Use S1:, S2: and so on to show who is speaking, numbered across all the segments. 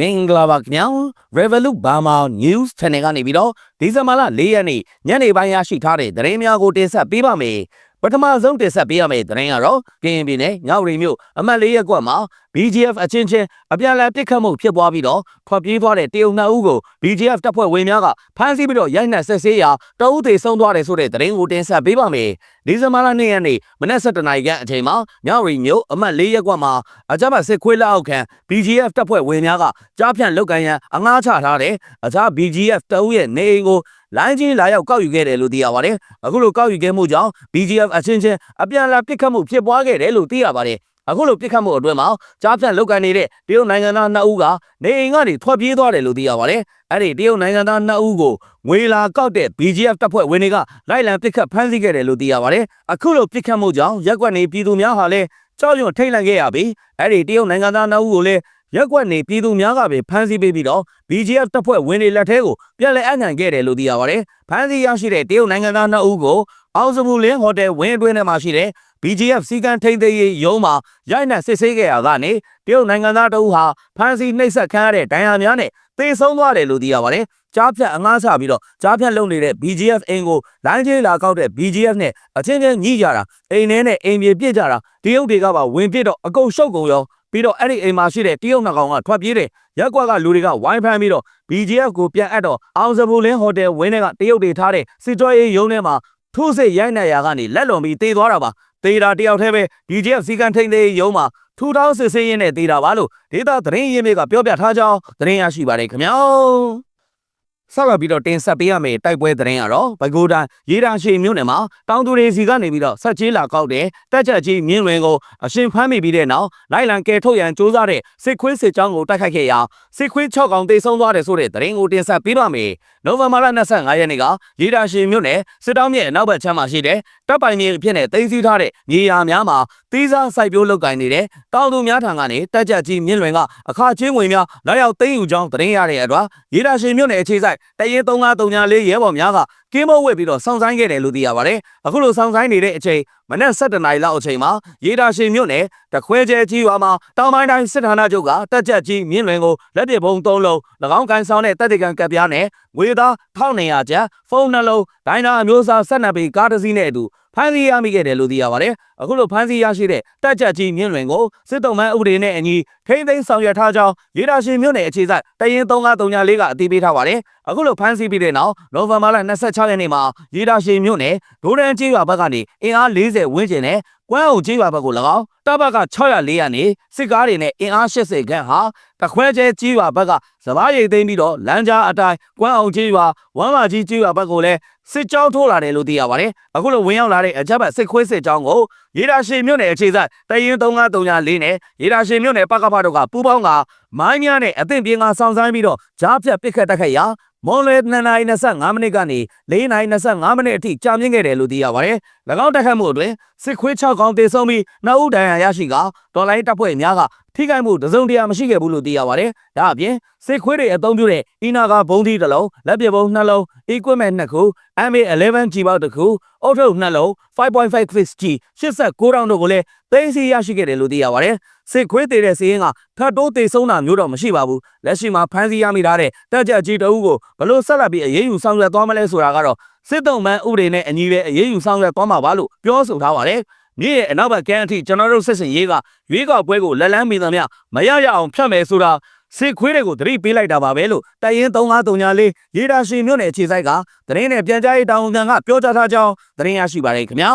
S1: မင်္ဂလာပါခင်ဗျာ Revolut Burma News Channel ကနေပြီးတော့ဒီဇင်ဘာလ၄ရက်နေ့ညနေပိုင်းရရှိထားတဲ့သတင်းများကိုတင်ဆက်ပေးပါမယ်ပထမဆုံးတင်ဆက်ပေးရမယ့်သတင်းကတော့ကရင်ပြည်နယ်ညောင်ရီမြို့အမှတ်၄ရပ်ကွက်မှာ BGF အချင်းချင်းအပြန်အလှန်တစ်ခတ်မှုဖြစ်ပွားပြီးတော့ထွက်ပြေးသွားတဲ့တရုတ်နှစ်ဦးကို BGF တပ်ဖွဲ့ဝင်များကဖမ်းဆီးပြီးတော့ရိုက်နှက်ဆက်ဆေးရာတအုပ်သေးဆုံးသွားတယ်ဆိုတဲ့သတင်းကိုတင်ဆက်ပေးပါမယ်ဒီဇင်ဘာလ၂ရက်နေ့မနက်7:00နာရီခန့်အချိန်မှာညောင်ရီမြို့အမှတ်၄ရပ်ကွက်မှာအကြမ်းဖက်စစ်ခွေးလက်အောက်ခံ BGF တပ်ဖွဲ့ဝင်များကကြားဖြန့်လုတ်ကန်ရန်အငှားချထားတဲ့အခြား BGF တအုပ်ရဲ့နေအိမ်ကိုလိုင်းကြီးလာရောက်ကောက်ယူခဲ့တယ်လို့သိရပါတယ်အခုလိုကောက်ယူခဲ့မှုကြောင့် BGF အချင်းချင်းအပြန်အလှန်ပစ်ခတ်မှုဖြစ်ပွားခဲ့တယ်လို့သိရပါတယ် အခုလိုပြစ်ခတ်မှုအတွင်းမှာကြားဖြန့်လောက်ကန်နေတဲ့တရုတ်နိုင်ငံသား2ဦးကနေအိမ်ကနေထွက်ပြေးသွားတယ်လို့သိရပါတယ်။အဲ့ဒီတရုတ်နိုင်ငံသား2ဦးကိုငွေလာကောက်တဲ့ BGF တပ်ဖွဲ့ဝင်တွေကလိုက်လံပြစ်ခတ်ဖမ်းဆီးခဲ့တယ်လို့သိရပါတယ်။အခုလိုပြစ်ခတ်မှုကြောင့်ရက်ကွက်နေပြည်သူများဟာလည်းကြောက်ရွံ့ထိတ်လန့်ခဲ့ရပြီးအဲ့ဒီတရုတ်နိုင်ငံသား2ဦးကိုလည်းရက်ကွက်နေပြည်သူများကပဲဖမ်းဆီးပေးပြီးတော့ BGF တပ်ဖွဲ့ဝင်တွေလက်ထဲကိုပြန်လည်အနှံခဲ့တယ်လို့သိရပါတယ်။ဖမ်းဆီးရရှိတဲ့တရုတ်နိုင်ငံသား2ဦးကိုအောင်စမူလင်းဟိုတယ်ဝင်းအတွင်းထဲမှာရှိတဲ့ BGF စီကံထိန်သိမ်းရေးရုံးမှာရိုက်နှက်စစ်ဆေးခဲ့ရကနေတရုတ်နိုင်ငံသားတအုပ်ဟာဖမ်းဆီးနှိပ်စက်ခံရတဲ့ဒဏ်ရာများနဲ့သေဆုံးသွားတယ်လို့သိရပါတယ်။ကြားဖြတ်အငှားချပြီးတော့ကြားဖြတ်လုပ်နေတဲ့ BGF အင်ကိုလိုင်းကျေးလာကောက်တဲ့ BGF နဲ့အချင်းချင်းညှိကြတာအိမ်ထဲနဲ့အိမ်ပြေပြစ်ကြတာတရုတ်တွေကပါဝင်ပြစ်တော့အကုန်ရှုပ်ကုန်ရောပြီးတော့အဲ့ဒီအိမ်မှာရှိတဲ့တရုတ်နှစ်ကောင်ကထွက်ပြေးတယ်ရက်ကွက်ကလူတွေကဝိုင်းဖမ်းပြီးတော့ BGF ကိုပြန်အပ်တော့အောင်စပူလင်းဟိုတယ်ဝင်းထဲကတရုတ်တွေထားတဲ့စစ်ကြောရေးရုံးထဲမှာ ထိုးစစ်ရိုက်နှက်ရာကနေလက်လွန်ပြီးတေးသွားတာပါတေးတာတယောက်တည်းပဲ BGF စီကန်ထိန်သေးရုံးမှာထူထောင်းစစ်ဆေးရင်းနဲ့တေးတာပါလို့ဒေတာသတင်းရင်းမြစ်ကပြောပြထားကြောင်းသတင်းရရှိပါတယ်ခင်ဗျာ ဆက်လက်ပြီးတော့တင်ဆက်ပေးရမယ့်တိုက်ပွဲသတင်းကတော့ဘဂိုဒန်ရေဒါရှိမြို့နယ်မှာတောင်သူတွေစီကနေပြီးတော့ဆက်ကြီးလာကောက်တဲ့တက်ချက်ကြီးမြင်းလွင်ကိုအရှင်ဖမ်းမိပြီးတဲ့နောက်လိုက်လံကယ်ထုတ်ရန်စ조사တဲ့စစ်ခွေးစစ်ကြောင်းကိုတိုက်ခိုက်ခဲ့ရာစစ်ခွေး6ကောင်တေဆုံးသွားတယ်ဆိုတဲ့သတင်းကိုတင်ဆက်ပေးပါမယ်။နိုဝင်ဘာလ25ရက်နေ့ကရေဒါရှိမြို့နယ်စစ်တောင်းမြစ်အနောက်ဘက်ခြမ်းမှာရှိတဲ့တပ်ပိုင်မြေဖြစ်တဲ့တင်းစီထားတဲ့မြေယာများမှာသီးစားစိုက်ပျိုးလုပ်ကိုင်နေတဲ့တောင်သူများထံကနေတက်ချက်ကြီးမြင့်လွင်ကအခါချင်းဝင်များလာရောက်သိမ်းယူကြောင်းသတင်းရတဲ့အတွက်ရေဒါရှိမြို့နယ်အခြေစိုက်တရင်3534ရဲဘော်များကကင်းမဝက်ပြီးတော့စောင့်ဆိုင်ခဲ့တယ်လို့သိရပါတယ်။အခုလိုစောင့်ဆိုင်နေတဲ့အချိန်မနက်7:00နာရီလောက်အချိန်မှာရေဒါရှိမြို့နယ်တခွဲကျဲကြီးရွာမှာတောင်ပိုင်းတိုင်းစစ်ဌာနချုပ်ကတက်ချက်ကြီးမြင့်လွင်ကိုလက်ပစ်ဘုံ3လုံး၎င်းကန်ဆောင်တဲ့တပ်တေကန်ကပ်ပြားနဲ့ငွေသား1900ကျပ်ဖုန်းနှလုံးဒိုင်းနာအမျိုးအစား12ပေကားတစ်စီးနဲ့အတူဖမ်းဆီးရမိခဲ့တယ်လို့သိရပါတယ်။အခုလိုဖမ်းဆီးရရှိတဲ့တက်ချက်ကြီးမြင့်လွင်ကိုစစ်တုံးမှန်းဥပဒေနဲ့အညီထိမ့်သိမ်းဆောင်ရွက်ထားကြောင်းရေဒါရှင်မြို့နယ်အခြေစိုက်တရင်3534ကအသိပေးထားပါတယ်။အခုလိုဖမ်းဆီးပြီးတဲ့နောက်နိုဝင်ဘာလ26ရက်နေ့မှာရေဒါရှင်မြို့နယ်ဒိုးရန်ကျေးရွာဘက်ကနေအင်အား40ဝန်းကျင်နဲ့ကွမ်းအောင်ကျေးရွာဘက်ကို၎င်းတပ်ဘက်က600 400နေစစ်ကားတွေနဲ့အင်အား80ခန့်ဟာတခွဲကျဲကျေးရွာဘက်ကစပားရိတ်သိမ်းပြီးတော့လမ်းကြားအတိုင်းကွမ်းအောင်ကျေးရွာဝမ်းမာကြီးကျေးရွာဘက်ကိုလည်းစစ်ကြောင်းထိုးလာတယ်လို့သိရပါတယ်။အခုလိုဝင်ရောက်လာတဲ့အကြမ်းဖက်စစ်ခွေးစစ်ကြောင်းကိုရေဒါရှိမြို့နယ်အခြေစိုက်တရင်3534နဲ့ရေဒါရှိမြို့နယ်ပကဖတို့ကပူးပေါင်းကမိုင်းများနဲ့အသင့်ပြင်းကစောင့်ဆိုင်းပြီးတော့ကြားဖြတ်ပစ်ခတ်တက်ခတ်ရာ မွန်လွယ်2:25မိနစ်ကနေ4:25မိနစ်အထိကြာမြင့်ခဲ့တယ်လို့သိရပါတယ်။၎င်းတက်ခတ်မှုအတွင်းစစ်ခွေး6ကောင်တေဆုံးပြီးနှစ်ဦးဒဏ်ရာရရှိကဒေါ်လာတပ်ဖွဲ့များက ထိခိုက်မှုတစုံတရာမရှိခဲ့ဘူးလို့သိရပါတယ်။ဒါအပြင်စစ်ခွေးတွေအသုံးပြုတဲ့အီနာကဘုံသီးတစ်လုံးလက်ပစ်ဘုံနှလုံး equipment နှစ်ခု MA11 G ပေါက်တစ်ခုအုတ်ထုတ်နှလုံး5.5 fix G 89တောင်တို့ကိုလည်းသိမ်းဆည်းရရှိခဲ့တယ်လို့သိရပါတယ်။စစ်ခွေးသေးတဲ့စီးရင်ကထပ်တိုးသေးဆုံးတာမျိုးတော့မရှိပါဘူး။လက်ရှိမှာဖမ်းဆီးရမိထားတဲ့တက်ကြကြီးတအုပ်ကိုဘလို့ဆက်လက်ပြီးအရေးယူဆောင်ရွက်သွားမလဲဆိုတာကတော့စစ်တုံးမှန်းဥပဒေနဲ့အညီပဲအရေးယူဆောင်ရွက်သွားမှာပါလို့ပြောဆိုထားပါတယ်။ မြေရဲ့အနောက်ဘက်ကမ်းအထိကျွန်တော်တို့စစ်စင်ရေးကရွေးကောက်ပွဲကိုလက်လန်းမိသမျှမရရအောင်ဖြတ်မယ်ဆိုတာစစ်ခွေးတွေကိုသတိပေးလိုက်တာပါပဲလို့တရင်3534ရေဒါရှိမြို့နယ်အခြေစိုက်ကသတင်းနဲ့ပြန်ကြားရေးတာဝန်ခံကပြောကြားထားကြောင်းသတင်းရရှိပါတယ်ခင်ဗျာ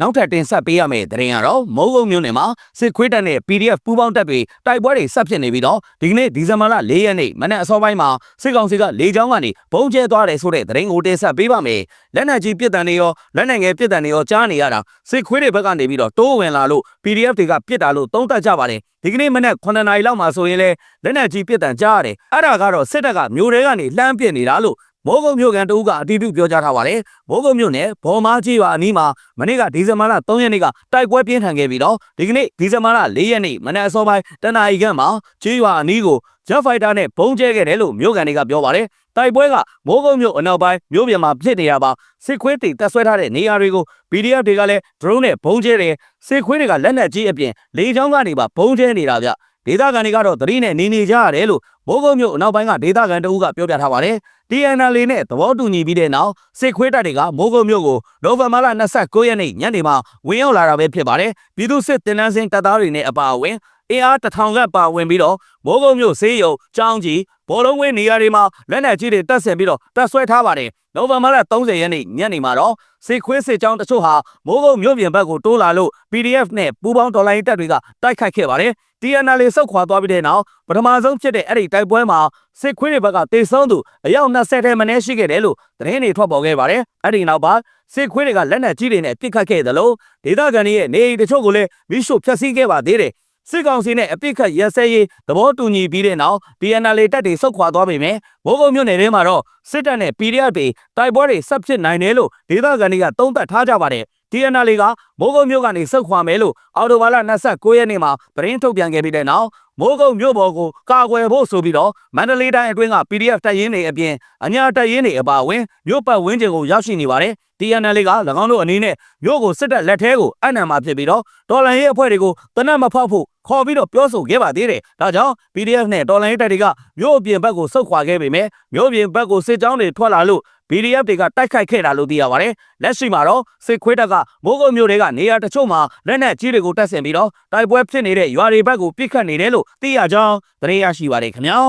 S1: နောက်ထပ်တင်ဆက်ပေးရမယ့်သတင်းကတော့မိုးကုတ်မြို့နယ်မှာစစ်ခွေးတပ်နဲ့ PDF ပူးပေါင်းတပ်တွေတိုက်ပွဲတွေဆက်ဖြစ်နေပြီးတော့ဒီကနေ့ဒီဇင်ဘာလ၄ရက်နေ့မနက်အစောပိုင်းမှာစစ်ကောင်စီကလေကြောင်းကနေဘုံကျဲသွားတယ်ဆိုတဲ့သတင်းကိုတင်ဆက်ပေးပါမယ်။လက်နက်ကြီးပစ်တံတွေရောလက်နက်ငယ်ပစ်တံတွေရောကြားနေရတာစစ်ခွေးတွေဘက်ကနေပြီးတော့တိုးဝင်လာလို့ PDF တွေကပစ်တာလို့သုံးသပ်ကြပါတယ်။ဒီကနေ့မနက်9နာရီလောက်မှာဆိုရင်လေလက်နက်ကြီးပစ်တံကြားရတယ်။အဲ့ဒါကတော့စစ်တပ်ကမျိုးတွေကနေလှမ်းပစ်နေတာလို့ မိုးကုတ်မြို့ကန်တဦးကအတီးပြုပြောကြားထားပါတယ်။မိုးကုတ်မြို့နယ်ဘော်မာကြီးရွာအနီးမှာမနေ့ကဒီဇင်ဘာလ3ရက်နေ့ကတိုက်ပွဲပြင်းထန်ခဲ့ပြီးတော့ဒီကနေ့ဒီဇင်ဘာလ4ရက်နေ့မနက်အစောပိုင်းတနအီခန့်မှာကြီးရွာအနီးကိုဂျက်ဖိုက်တာနဲ့ဘုံကျဲခဲ့တယ်လို့မြို့ကန်တွေကပြောပါတယ်။တိုက်ပွဲကမိုးကုတ်မြို့အနောက်ပိုင်းမြို့ပြင်မှာဖြစ်နေရပါစစ်ခွေးတွေတက်ဆွဲထားတဲ့နေရာတွေကို PDF တွေကလည်း drone နဲ့ဘုံကျဲတယ်စစ်ခွေးတွေကလက်နက်ကြီးအပြင်လေကြောင်းကနေပါဘုံကျဲနေတာဗျဒေသခံတွေကတော့သတိနဲ့နေနေကြရတယ်လို့မိုးကုတ်မြို့အနောက်ပိုင်းကဒေသခံတအုပ်ကပြောပြထားပါတယ်။ TNL နဲ့သဘောတူညီပြီးတဲ့နောက်စစ်ခွေးတပ်တွေကမိုးကုတ်မြို့ကိုနိုဝင်ဘာလ29ရက်နေ့ညနေမှာဝင်ရောက်လာတာပဲဖြစ်ပါတယ်။ပြည်သူစစ်တင်နန်းစင်တပ်သားတွေနဲ့အပါအဝင်အင်အားတထောင်ခန့်ပါဝင်ပြီးတော့မိုးကုတ်မြို့စေးရုံကျောင်းကြီးဘောလုံးဝင်းနေရာတွေမှာလက်နက်ကြီးတွေတပ်ဆင်ပြီးတော့တပ်ဆွဲထားပါတယ်။နိုဝင်ဘာလ30ရက်နေ့ညနေမှာတော့စစ်ခွေးစစ်ကြောင်းတချို့ဟာမိုးကုတ်မြို့ပြင်ဘက်ကိုတိုးလာလို့ PDF နဲ့ပူးပေါင်းတော်လိုင်းတပ်တွေကတိုက်ခိုက်ခဲ့ပါတယ်။ TNL ဆုတ်ခွာသွားပြီးတဲ့နောက်ပထမဆုံးဖြစ်တဲ့အဲ့ဒီတိုက်ပွဲမှာစစ်ခွေးတွေဘက်ကတေဆုံးသူအယောက်20ထဲမနည်းရှိခဲ့တယ်လို့သတင်းတွေထွက်ပေါ်ခဲ့ပါတယ်။အဲ့ဒီနောက်ပါစစ်ခွေးတွေကလက်နက်ကြီးတွေနဲ့ပစ်ခတ်ခဲ့သလိုဒေသခံတွေရဲ့နေအိမ်တချို့ကိုလည်းမိရှို့ဖျက်ဆီးခဲ့ပါသေးတယ်။စစ်ကောင်စီနဲ့အပိတ်ခတ်ရက်စဲရေးသဘောတူညီပြီးတဲ့နောက် PNL တပ်တွေဆုတ်ခွာသွားပေမဲ့ဘိုးကုံမြို့နယ်ထဲမှာတော့စစ်တပ်နဲ့ PDF တွေတိုက်ပွဲတွေဆက်ဖြစ်နိုင်တယ်လို့ဒေသခံတွေကသုံးသပ်ထားကြပါတယ်။ TNL ကမိုးကုတ်မြို့ကနေဆုတ်ခွာမယ်လို့အော်တိုဘာလ29ရက်နေ့မှာသတင်းထုတ်ပြန်ခဲ့ပြီးတဲ့နောက်မိုးကုတ်မြို့ပေါ်ကိုကာကွယ်ဖို့ဆိုပြီးတော့မန္တလေးတိုင်းအတွင်းက PDF တပ်ရင်းတွေအပြင်အညာတပ်ရင်းတွေအပါအဝင်မြို့ပတ်ဝန်းကျင်ကိုရောက်ရှိနေပါတယ်။ TNL က၎င်းတို့အနေနဲ့မြို့ကိုစစ်တပ်လက်ထဲကိုအံ့နံမှာဖြစ်ပြီးတော့တော်လန်ရေးအဖွဲ့တွေကိုတနတ်မဖောက်ဖို့ခေါ်ပြီးတော့ပြောဆိုခဲ့ပါသေးတယ်။ဒါကြောင့် PDF နဲ့တော်လန်ရေးတပ်တွေကမြို့အပြင်ဘက်ကိုဆုတ်ခွာခဲ့ပေမဲ့မြို့ပြင်ဘက်ကိုစစ်ကြောင်းတွေထွက်လာလို့ PDF တွေကတိုက်ခိုက်ခဲ့တာလို့သိရပါတယ်။လက်ရှိမှာတော့စစ်ခွေးတပ်ကမိုးကုတ်မြို့တွေကနေရာတချို့မှာလက်နက်ကြီးတွေကိုတပ်ဆင်ပြီးတော့တိုက်ပွဲဖြစ်နေတဲ့ရွာတွေဘက်ကိုပစ်ခတ်နေတယ်လို့သိရကြောင်းသတင်းရရှိပါတယ်ခင်ဗျာ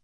S1: ။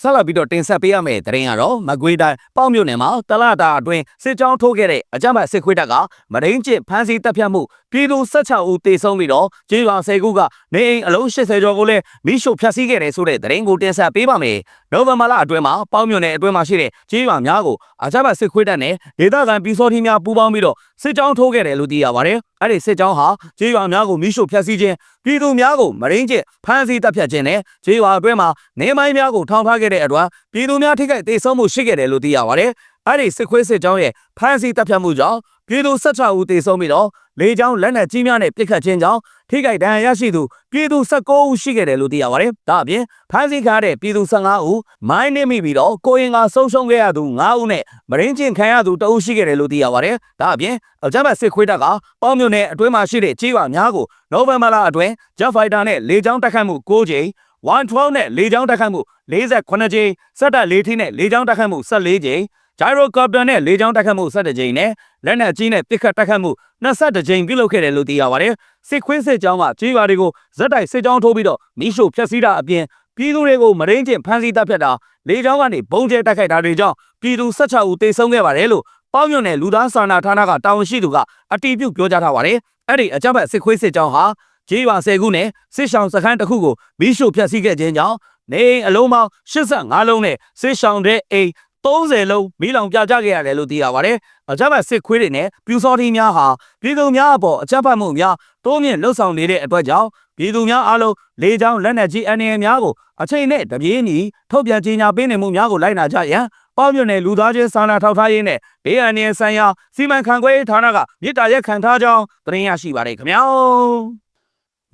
S1: ဆက်လက်ပြီးတော့တင်ဆက်ပေးရမယ့်သတင်းကတော့မကွေးတိုင်းပေါ့မြို့နယ်မှာတလတာအတွင်းစစ်ကြောင်းထိုးခဲ့တဲ့အကြမ်းဖက်စစ်ခွေးတပ်ကမရင်းကျစ်ဖမ်းဆီးတပ်ဖြတ်မှုပြည်သူ16ဦးသေဆုံးပြီးတော့ကျေးရွာ10ခုကနေအိမ်အလုံး80ကျော်ကိုလည်းမိရှုဖျက်ဆီးခဲ့တယ်ဆိုတဲ့သတင်းကိုတင်ဆက်ပေးပါမယ်။နိုဝင်ဘာလအတွင်းမှာပေါ့မြို့နယ်အတွင်းမှာရှိတဲ့ကျေးရွာများကိုအကြမ်းဖက်စစ်ခွေးတပ်နဲ့ဒေသခံပြည်စောထီးများပူးပေါင်းပြီးတော့စစ်ကြောင်းထိုးခဲ့တယ်လို့သိရပါတယ်။ အဲ့ဒီစစ်ကြောင်းဟာကျေးရွာများကိုမိရှုဖျက်ဆီးခြင်းပြည်သူများကိုမရင်းကျစ်ဖမ်းဆီးတပ်ဖြတ်ခြင်းနဲ့ကျေးရွာအတွင်းမှာနေမိုင်းများကိုထောင်ထားခဲ့တဲ့အတွက်ပြည်သူများထိခိုက်ဒေဆုံးမှုရှိခဲ့တယ်လို့သိရပါတယ်။အဲ့ဒီစစ်ခွေးစစ်ကြောင်းရဲ့ဖမ်းဆီးတပ်ဖြတ်မှုကြောင့်ပြည်သူ16ဦးသေဆုံးပြီးတော့လေကြောင်းလက်နက်ကြီးများနဲ့ပစ်ခတ်ခြင်းကြောင့် ထိခိုက်ဒဏ်ရာရရှိသူပြည်သူ19ဦးရှိခဲ့တယ်လို့သိရပါတယ်။ဒါအပြင်ဖမ်းဆီးခံရတဲ့ပြည်သူ15ဦးမိုင်းနစ်မိပြီးတော့ကိုရင်ကဆုံးရှုံးခဲ့ရသူ9ဦးနဲ့မရင်းကျင်ခံရသူ2ဦးရှိခဲ့တယ်လို့သိရပါတယ်။ဒါအပြင်အကြမ်းဖက်စစ်ခွေးတပ်ကပေါင်းမြို့နယ်အတွင်းမှာရှိတဲ့ကြေးရွာများကိုနိုဝင်ဘာလအတွင်း Jet Fighter နဲ့လေကြောင်းတိုက်ခိုက်မှု9ကြိမ်112နဲ့လေကြောင်းတိုက်ခိုက်မှု48ကြိမ်စက်တပ်လေးထင်းနဲ့လေကြောင်းတိုက်ခိုက်မှု14ကြိမ် Gyrocopter နဲ့လေကြောင်းတိုက်ခတ်မှု17ကြိမ်နဲ့လက်နက်ကြီးနဲ့ပစ်ခတ်တိုက်ခတ်မှု22ကြိမ်ပြုလုပ်ခဲ့တယ်လို့သိရပါတယ်။စစ်ခွင်းစစ်ကြောင်းကကြေးရွာတွေကိုဇက်တိုက်စစ်ကြောင်းထိုးပြီးတော့မိရှို့ဖျက်ဆီးတာအပြင်ပြည်သူတွေကိုမရင်းကျင်ဖမ်းဆီးတပ်ဖြတ်တာလေကြောင်းကနေဘုံကျဲတိုက်ခိုက်တာတွေကြောင့်ပြည်သူ16ဦးသေဆုံးခဲ့ပါတယ်လို့ပေါင်းမြွန်နယ်လူသားစာနာဌာနကတာဝန်ရှိသူကအတီးပြုတ်ပြောကြားထားပါတယ်။အဲ့ဒီအကြမ်းဖက်စစ်ခွေးစစ်ကြောင်းဟာကြေးရွာ10ခုနဲ့စစ်ရှောင်းစခန်းတစ်ခုကိုမိရှို့ဖျက်ဆီးခဲ့ခြင်းကြောင့်နေအိမ်အလုံးပေါင်း85လုံးနဲ့စစ်ရှောင်းတဲ့အိမ် 30လုံးမီးလောင်ပြကြခဲ့ရတယ်လို့သိရပါတယ်။အကြမ်းဖက်စစ်ခွေးတွေနဲ့ပြူစောထီးများဟာပြည်သူများအပေါ်အကြမ်းဖက်မှုများတိုးမြင့်လှုပ်ဆောင်နေတဲ့အတွက်ကြောင့်ပြည်သူများအားလုံးလေကြောင်းလက်နက်ကြီးအန္တရာယ်များကိုအချိန်နဲ့တပြေးညီထုတ်ပြန်ကြေညာပေးနေမှုများကိုလိုက်နာကြရန်ပေါ့မြွနယ်လူသားချင်းစာနာထောက်ထားရေးနဲ့ဘေးအန္တရာယ်ဆိုင်ရာစီမံခန့်ခွဲရေးဌာနကမြစ်တာရက်ခံထားကြောင်းသတင်းရရှိပါတယ်ခင်ဗျာ။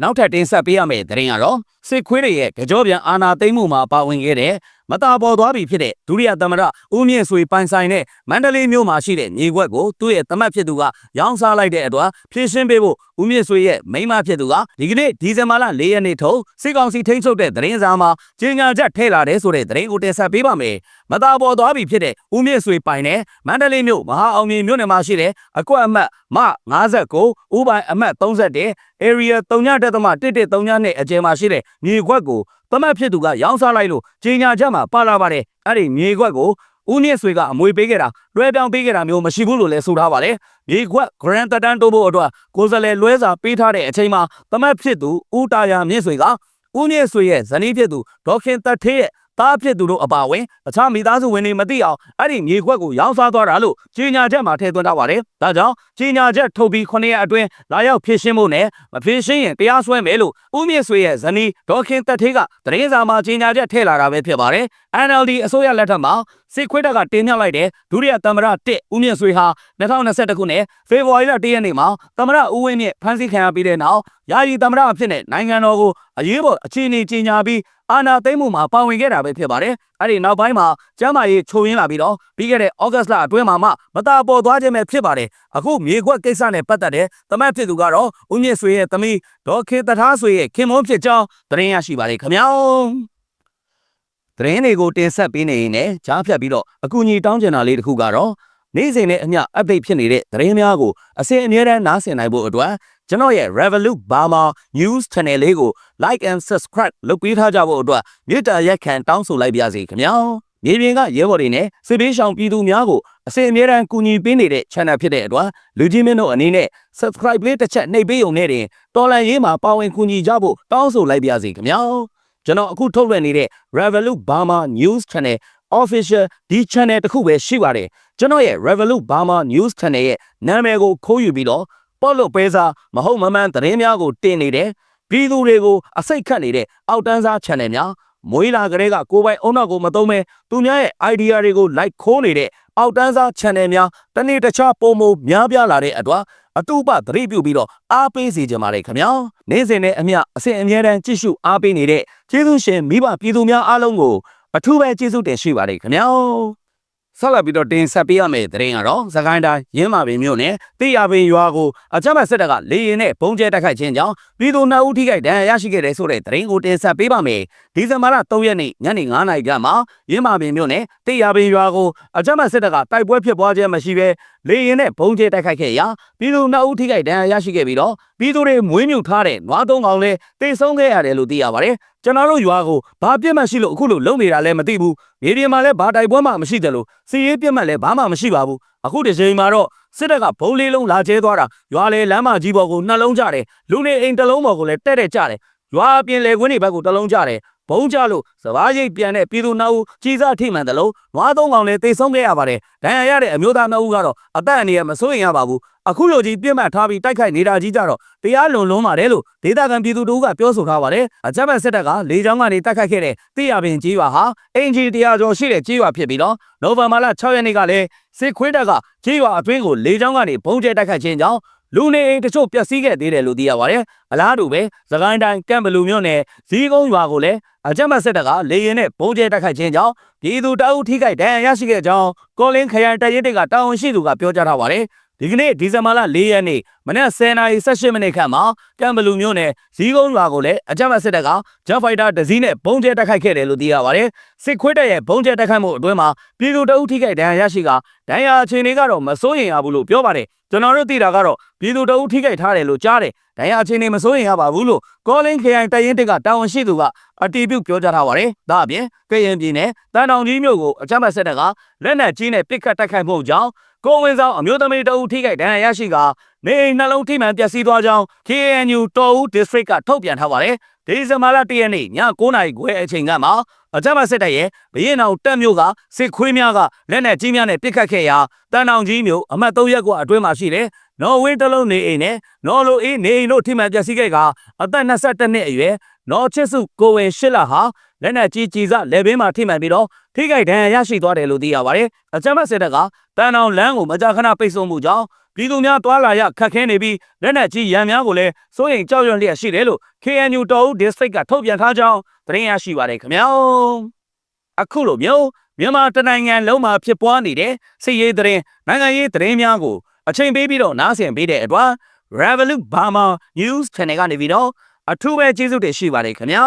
S1: နောက်ထပ်တင်ဆက်ပေးရမယ့်သတင်းကတော့စစ်ခွေးတွေရဲ့ကြောပြန်အာနာသိမ့်မှုမှာပါဝင်ခဲ့တဲ့ မတာပေါ်သွားပြီဖြစ်တဲ့ဒုတိယသမ္မတဦးမြင့်ဆွေပိုင်ဆိုင်တဲ့မန္တလေးမြို့မှာရှိတဲ့မြေကွက်ကိုသူ့ရဲ့သမတ်ဖြစ်သူကရောင်းစားလိုက်တဲ့အတွက်ဖြည့်ရှင်းပေးဖို့ဦးမြင့်ဆွေရဲ့မိန်းမဖြစ်သူကဒီကနေ့ဒီဇင်ဘာလ၄ရက်နေ့ထုတ်စစ်ကောင်စီထိန်းချုပ်တဲ့သတင်းစာမှာကြေညာချက်ထည့်လာတဲ့ဆိုတဲ့သတင်းကိုတင်ဆက်ပေးပါမယ်။မတာပေါ်သွားပြီဖြစ်တဲ့ဦးမြင့်ဆွေပိုင်တဲ့မန္တလေးမြို့မဟာအောင်မြေမြို့နယ်မှာရှိတဲ့အကွက်အမှတ်မ59ဦးပိုင်အမှတ်31 area 3.1.3နဲ့အကျယ်မှာရှိတဲ့မြေကွက် ကိုသမတ်ဖြစ်သူကရောင်းစားလိုက်လို့ကြီးညာချက်မှာပါလာပါတယ်အဲ့ဒီမြေခွက်ကိုဦးမြင့်ဆွေကအမွေပေးခဲ့တာလွှဲပြောင်းပေးခဲ့တာမျိုးမရှိဘူးလို့လည်းဆိုထားပါတယ်မြေခွက် grand တန်တိုးဖို့အတွက်ကိုယ်စားလှယ်လွှဲစာပေးထားတဲ့အချိန်မှာသမတ်ဖြစ်သူဦးတာယာမြင့်ဆွေကဦးမြင့်ဆွေရဲ့ဇနီးဖြစ်သူဒေါခင်တထေးရဲ့ သားဖြစ်သူတို့အပါအဝင်အခြားမိသားစုဝင်တွေမသိအောင်အဲ့ဒီမြေခွက်ကိုရောင်းစားသွားတာလို့ကြီးညာချက်မှာထည့်သွင်းထားပါတယ်။ဒါကြောင့်ကြီးညာချက်ထုတ်ပြီး9ရက်အတွင်းလာရောက်ဖြည့်ရှင်းဖို့နဲ့မဖြည့်ရှင်းရင်တရားစွဲမယ်လို့ဦးမြင့်ဆွေရဲ့ဇနီးဒေါခင်တက်ထေးကသတင်းစာမှာကြီးညာချက်ထည့်လာတာပဲဖြစ်ပါတယ်။ NLD အစိုးရလက်ထက်မှာ စစ်ခွေးတပ်ကတင်မြှောက်လိုက်တဲ့ဒုတိယသမ္မတတစ်ဦးမြင့်ဆွေဟာ2021ခုနှစ်ဖေဖော်ဝါရီလ1ရက်နေ့မှာသမ္မတဦးဝင်းမြင့်ဖမ်းဆီးခံရပြီးတဲ့နောက်ယာယီသမ္မတအဖြစ်နဲ့နိုင်ငံတော်ကိုအရေးပေါ်အခြေအနေကြီးညာပြီးအာဏာသိမ်းမှုမှာပါဝင်ခဲ့တာပဲဖြစ်ပါတယ်။အဲ့ဒီနောက်ပိုင်းမှာကျမ်းမာရေးချိုးရင်းလာပြီးတော့ပြီးခဲ့တဲ့ဩဂတ်စ်လအတွင်းမှာမှမတာပေါ်သွားခြင်းပဲဖြစ်ပါတယ်။အခုမြေခွက်ကိစ္စနဲ့ပတ်သက်တဲ့သမတ်ဖြစ်သူကတော့ဦးမြင့်ဆွေရဲ့သမီးဒေါ်ခေတထားဆွေရဲ့ခင်မုန်းဖြစ်ကြောင်းသတင်းရရှိပါတယ်ခင်ဗျာ။ သတင်းတွေကိုတင်ဆက်ပေးနေရင်လည်းကြားဖြတ်ပြီးတော့အကူအညီတောင်းချင်တာလေးတစ်ခုကတော့နေ့စဉ်နဲ့အမျှ update ဖြစ်နေတဲ့သတင်းများကိုအစဉ်အမြဲတမ်းနားဆင်နိုင်ဖို့အတွက်ကျွန်တော်ရဲ့ Revolut Burma News Channel လေးကို like and subscribe လုပ်ပေးထားကြဖို့အတွက်မေတ္တာရက်ခံတောင်းဆိုလိုက်ပါရစေခင်ဗျာမြေပြင်ကရဲဘော်တွေနဲ့စစ်ပေးရှောင်ပြည်သူများကိုအစဉ်အမြဲတမ်းကူညီပေးနေတဲ့ channel ဖြစ်တဲ့အတွက်လူကြီးမင်းတို့အနေနဲ့ subscribe လေးတစ်ချက်နှိပ်ပေးုံနဲ့တင်တော်လန်ရေးမှာပါဝင်ကူညီကြဖို့တောင်းဆိုလိုက်ပါရစေခင်ဗျာ ကျွန်တော်အခုထုတ်လွှင့်နေတဲ့ Revolut Burma News Channel official ဒီ channel တစ်ခုပဲရှိပါတယ်ကျွန်တော်ရဲ့ Revolut Burma News Channel ရဲ့နာမည်ကိုခိုးယူပြီးတော့ပေါ့လို့ပဲစားမဟုတ်မမှန်သတင်းများကိုတင်နေတယ်ပြည်သူတွေကိုအစိတ်ခတ်နေတဲ့အောက်တန်းစား channel များမွေးလာကလေးကကိုယ်ပိုင်အုံနောက်ကိုမသုံးမဲသူများရဲ့ idea တွေကို like ခိုးနေတဲ့အောက်တန်းစား channel များတနေ့တခြားပုံမများပြားလာတဲ့အတွက် အတူပသတိပြုပြီးတော့အားပေးစေချင်ပါတယ်ခင်ဗျာနေ့စဉ်နဲ့အမျှအစဉ်အမြဲတမ်းကြည့်ရှုအားပေးနေတဲ့ကျေးဇူးရှင်မိဘပြည်သူများအားလုံးကိုအထူးပဲကျေးဇူးတင်ရှိပါတယ်ခင်ဗျာ ဆက်လက်ပြီးတော့တင်ဆက်ပေးရမယ့်သတင်းကတော့သခိုင်းတိုင်းရင်းမာပင်မြို့နယ်တိရပင်ရွာကိုအကြမ်းဖက်စစ်တပ်ကလေရင်နဲ့ပုံကျဲတိုက်ခိုက်ခြင်းကြောင့်ပြည်သူနှစ်ဦးထိခိုက်ဒဏ်ရာရရှိခဲ့တဲ့ဆိုတဲ့သတင်းကိုတင်ဆက်ပေးပါမယ်ဒီဇင်ဘာလ3ရက်နေ့ညနေ9:00နာရီကမှရင်းမာပင်မြို့နယ်တိရပင်ရွာကိုအကြမ်းဖက်စစ်တပ်ကတိုက်ပွဲဖြစ်ပွားခြင်းမရှိဘဲလေရင်နဲ့ပုံကျဲတိုက်ခိုက်ခဲ့ရာပြည်သူနှစ်ဦးထိခိုက်ဒဏ်ရာရရှိခဲ့ပြီးတော့ ပြည်သူတွေမွေးမြူထားတဲ့နွားသုံးကောင်လည်းတိတ်ဆုံးခဲ့ရတယ်လို့သိရပါတယ်ကျွန်တော်တို့ရွာကိုဘာပြစ်မှတ်ရှိလို့အခုလိုလုံနေတာလဲမသိဘူးမြေပြင်မှာလည်းဘာတိုက်ပွဲမှမရှိတယ်လို့စီရေးပြစ်မှတ်လည်းဘာမှမရှိပါဘူးအခုဒီချိန်မှာတော့စစ်တပ်ကဘုံလေးလုံးလာကျဲသွားတာရွာလေလမ်းမကြီးပေါ်ကိုနှလုံးကြတယ်လူနေအိမ်တစ်လုံးပေါ်ကိုလည်းတဲ့တဲ့ကြတယ်ရွာအပြင်လေကွင်းတွေဘက်ကိုတစ်လုံးကြတယ် ဘုံကြလို့စပားရိတ်ပြန်တဲ့ပြည်သူနှစ်ဦးကြီးစားထိမှန်တယ်လို့နွားသုံးကောင်လည်းတိတ်ဆုံးခဲ့ရပါတယ်ဒဏ်ရာရတဲ့အမျိုးသားနှစ်ဦးကတော့အသက်အန္တရာယ်မစိုးရင်ရပါဘူးအခုလိုကြီးပြစ်မှတ်ထားပြီးတိုက်ခိုက်နေတာကြီးကြတော့တရားလွန်လုံးပါတယ်လို့ဒေသခံပြည်သူတို့ကပြောဆိုထားပါတယ်အကြမ်းဖက်စစ်တပ်ကလေကြောင်းကနေတိုက်ခိုက်ခဲ့တဲ့တိရပင်ကြီးရွာဟာအင်ဂျီတရားကျော်ရှိတဲ့ကြီးရွာဖြစ်ပြီးတော့နိုဝင်ဘာလ6ရက်နေ့ကလည်းစစ်ခွေးတပ်ကကြီးရွာအတွင်းကိုလေကြောင်းကနေဘုံကျဲတိုက်ခိုက်ခြင်းကြောင့် လူနေအိမ်တချို့ပျက်စီးခဲ့သေးတယ်လို့သိရပါတယ်။အလားတူပဲသခိုင်းတိုင်းကမ်ဘလူမြို့နယ်ဇီးကုန်းရွာကိုလည်းအကြမ်းဖက်စစ်တပ်ကလေရင်နဲ့ဘုံကျဲတိုက်ခိုက်ခြင်းကြောင့်ပြည်သူတအုပ်ထိခိုက်ဒဏ်ရာရရှိခဲ့ကြောင်းကောလင်းခရိုင်တရဲတက်ကတာဝန်ရှိသူကပြောကြားထားပါတယ်။ ဒီကနေ့ဒီဇင်ဘာလ၄ရက်နေ့မနက်10:18မိနစ်ခန့်မှာကမ်ဘလူမြို့နယ်ဇီးကုန်းရွာကိုလည်းအကြမ်းဖက်စစ်တပ်ကဂျက်ဖိုက်တာတစ်စီးနဲ့ဘုံကျဲတိုက်ခိုက်ခဲ့တယ်လို့သိရပါတယ်။စစ်ခွေးတပ်ရဲ့ဘုံကျဲတိုက်ခိုက်မှုအတွင်းမှာပြည်သူတအုပ်ထိခိုက်ဒဏ်ရာရရှိကဒဏ်ရာအခြေအနေကတော့မစိုးရိမ်ရဘူးလို့ပြောပါတယ်။ကျွန်တော်တို့သိတာကတော့ပြည်သူတအုပ်ထိခိုက်ထားတယ်လို့ကြားတယ်။ဒဏ်ရာအခြေအနေမစိုးရိမ်ရပါဘူးလို့ကောလင်းခရိုင်တရင်တက်ကတာဝန်ရှိသူကအတီးပြုတ်ပြောကြားထားပါတယ်။ဒါအပြင်ကရင်ပြည်နယ်တန်တောင်ကြီးမြို့ကိုအကြမ်းဖက်စစ်တပ်ကလက်နက်ကြီးနဲ့ပစ်ခတ်တိုက်ခိုက်မှုကြောင့် ကိုဝင်ဆောင်အမျိုးသမီးတအုပ်ထိခိုက်ဒဏ်ရာရရှိကနေအိမ်နှလုံးထိမှန်ပျက်စီးသွားကြောင်း KNU တော်ဦး district ကထုတ်ပြန်ထားပါတယ်။ဒီဇင်ဘာလ၁ရက်နေ့ည9:00နာရီခွဲအချိန်ကမှအကြမ်းဖက်စစ်တပ်ရဲ့ဘရင်အောင်တက်မြို့ကစစ်ခွေးများကလက်နက်ကြီးများနဲ့ပစ်ခတ်ခဲ့ရာတန်တောင်ကြီးမြို့အမှတ်3ရပ်ကွက်အတွင်းမှာရှိတဲ့နော်ဝင်းတလုံးနေအိမ်နဲ့နော်လိုအေးနေအိမ်တို့ထိမှန်ပျက်စီးခဲ့ကအသက်22နှစ်အရွယ်နော်ချစ်စုကိုဝင်ရှစ်လဟာ လက်နက်ကြီးကြီးစားလက်ဘင်းမှာထိမှန်ပြီးတော့ထိခိုက်ဒဏ်ရာရရှိသွားတယ်လို့သိရပါတယ်။အကြမ်းဖက်စစ်တပ်ကတန်တောင်လမ်းကိုမကြာခဏပိတ်ဆို့မှုကြောင့်ပြည်သူများတွာလာရခက်ခဲနေပြီးလက်နက်ကြီးရန်များကိုလည်းစိုးရိမ်ကြောက်ရွံ့လျက်ရှိတယ်လို့ KNU တော်ဦး district ကထုတ်ပြန်ထားကြောင်းသတင်းရရှိပါတယ်ခင်ဗျာအခုလိုမျိုးမြန်မာတနိုင်ငံလုံးမှာဖြစ်ပွားနေတဲ့စစ်ရေးသတင်းနိုင်ငံရေးသတင်းများကိုအချိန်ပေးပြီးတော့နားဆင်ပေးတဲ့အတွက် Revolut Burma News Channel ကနေပြီးတော့အထူးပဲကျေးဇူးတင်ရှိပါတယ်ခင်ဗျာ